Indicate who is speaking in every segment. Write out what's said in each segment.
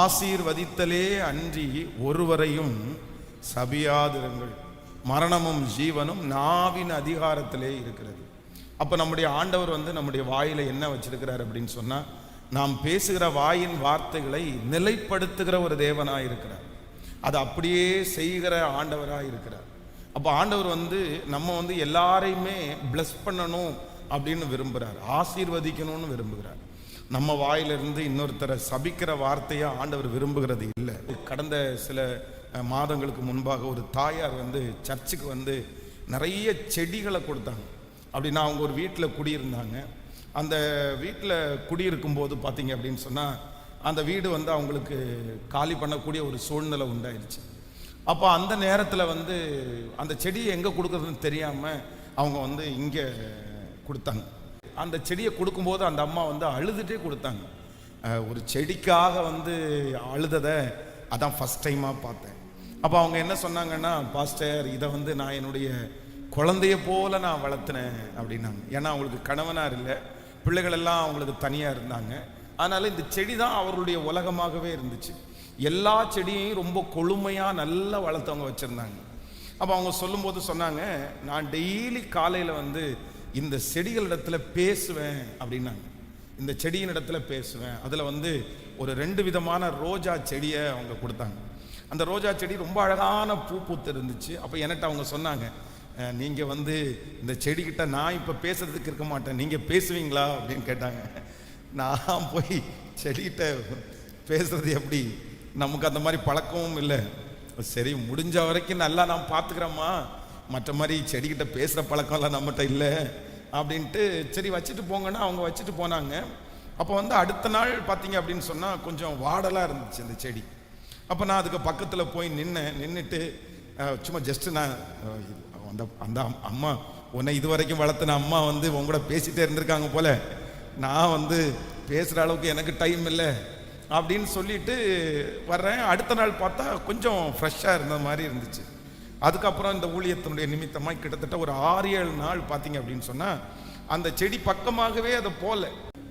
Speaker 1: ஆசீர்வதித்தலே அன்றி ஒருவரையும் சபியாதிருங்கள். மரணமும் ஜீவனும் நாவின் அதிகாரத்திலே இருக்கிறது. அப்போ நம்முடைய ஆண்டவர் வந்து நம்முடைய வாயில் என்ன வச்சிருக்கிறார் அப்படின்னு சொன்னால் நாம் பேசுகிற வாயின் வார்த்தைகளை நிலைப்படுத்துகிற ஒரு தேவனாக இருக்கிறார். அதை அப்படியே செய்கிற ஆண்டவராக இருக்கிறார். அப்போ ஆண்டவர் வந்து நம்ம வந்து எல்லாரையுமே பிளஸ் பண்ணணும் அப்படின்னு விரும்புகிறார் ஆசீர்வதிக்கணும்னு விரும்புகிறார். நம்ம வாயிலிருந்து இன்னொருத்தரை சபிக்கிற வார்த்தையா ஆண்டவர் விரும்புகிறது இல்லை. கடந்த சில மாதங்களுக்கு முன்பாக ஒரு தாயார் வந்து சர்ச்சுக்கு வந்து நிறைய செடிகளை கொடுத்தாங்க. அப்படின்னா அவங்க ஒரு வீட்டில் குடியிருந்தாங்க. அந்த வீட்டில் குடியிருக்கும் போது பார்த்தீங்க அப்படின்னு சொன்னால் அந்த வீடு வந்து அவங்களுக்கு காலி பண்ணக்கூடிய ஒரு சூழ்நிலை உண்டாயிருச்சு. அப்போ அந்த நேரத்தில் வந்து அந்த செடியை எங்கே கொடுக்குறதுன்னு தெரியாமல் அவங்க வந்து இங்கே கொடுத்தாங்க. அந்த செடியை கொடுக்கும்போது அந்த அம்மா வந்து அழுதுகிட்டே கொடுத்தாங்க. ஒரு செடிக்காக வந்து அழுததை அதான் ஃபஸ்ட் டைமாக பார்த்தேன். அப்போ அவங்க என்ன சொன்னாங்கன்னா பாஸ்டர் இதை வந்து நான் என்னுடைய குழந்தைய போல நான் வளர்த்தினேன் அப்படின்னாங்க. ஏன்னா அவங்களுக்கு கணவனார் இல்லை. பிள்ளைகள் எல்லாம் அவங்களுக்கு தனியாக இருந்தாங்க. அதனால் இந்த செடி தான் அவர்களுடைய உலகமாகவே இருந்துச்சு. எல்லா செடியையும் ரொம்ப கொழுமையாக நல்லா வளர்த்தவங்க வச்சுருந்தாங்க. அப்போ அவங்க சொல்லும்போது சொன்னாங்க நான் டெய்லி காலையில் வந்து இந்த செடிகளிடத்துல பேசுவேன் அப்படின்னாங்க. இந்த செடியின் இடத்துல பேசுவேன். அதில் வந்து ஒரு ரெண்டு விதமான ரோஜா செடியை அவங்க கொடுத்தாங்க. அந்த ரோஜா செடி ரொம்ப அழகான பூ பூத்து இருந்துச்சு. அப்போ என்கிட்ட அவங்க சொன்னாங்க நீங்கள் வந்து இந்த செடிக்கிட்ட நான் இப்போ பேசுறதுக்கு இருக்க மாட்டேன். நீங்கள் பேசுவீங்களா? அப்படின்னு கேட்டாங்க. நான் போய் செடிகிட்ட பேசுறது எப்படி? நமக்கு அந்த மாதிரி பழக்கமும் இல்லை. சரி முடிஞ்ச வரைக்கும் நல்லா நான் பார்த்துக்கிறேம்மா மற்ற மாதிரி செடிக்கிட்ட பேசுகிற பழக்கம்லாம் நம்மகிட்ட இல்லை அப்படின்ட்டு சரி வச்சுட்டு போங்கன்னா அவங்க வச்சுட்டு போனாங்க. அப்போ வந்து அடுத்த நாள் பார்த்தீங்க அப்படின்னு சொன்னால் கொஞ்சம் வாடலாக இருந்துச்சு அந்த செடி. அப்போ நான் அதுக்கு பக்கத்தில் போய் நின்னேன். நின்றுட்டு சும்மா ஜஸ்ட்டு நான் அந்த அந்த அம்- அம்மா உன்னை இது வரைக்கும் வளர்த்துன அம்மா வந்து உன் பேசிகிட்டே இருந்திருக்காங்க போல. நான் வந்து பேசுகிற அளவுக்கு எனக்கு டைம் இல்லை அப்படின்னு சொல்லிட்டு வர்றேன். அடுத்த நாள் பார்த்தா கொஞ்சம் ஃப்ரெஷ்ஷாக இருந்த மாதிரி இருந்துச்சு. அதுக்கப்புறம் இந்த ஊழியத்தினுடைய நிமித்தமாக கிட்டத்தட்ட ஒரு ஆறு ஏழு நாள் பார்த்தீங்க அப்படின்னு சொன்னால் அந்த செடி பக்கமாகவே அதை போல.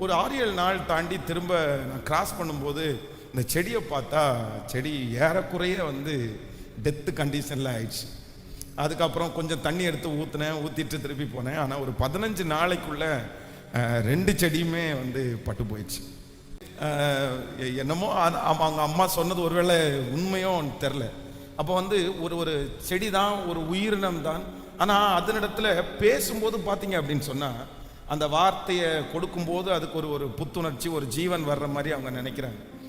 Speaker 1: ஒரு ஆறு ஏழு நாள் தாண்டி திரும்ப நான் கிராஸ் பண்ணும்போது இந்த செடியை பார்த்தா செடி ஏறக்குறைய வந்து டெத்து கண்டிஷனில் ஆயிடுச்சு. அதுக்கப்புறம் கொஞ்சம் தண்ணி எடுத்து ஊற்றினேன் ஊற்றிட்டு திருப்பி போனேன். ஆனால் ஒரு பதினஞ்சு நாளைக்குள்ள ரெண்டு செடியுமே வந்து பட்டு போயிடுச்சு. என்னமோ அது அவங்க அம்மா சொன்னது ஒருவேளை உண்மையோ தெரில அப்போ வந்து ஒரு ஒரு செடி தான் ஒரு உயிரினம் தான் ஆனால் அதனிடத்துல பேசும்போது பார்த்தீங்க அப்படின்னு சொன்னால் அந்த வார்த்தையை கொடுக்கும்போது அதுக்கு ஒரு ஒரு புத்துணர்ச்சி ஒரு ஜீவன் வர்ற மாதிரி அவங்க நினைக்கிறாங்க.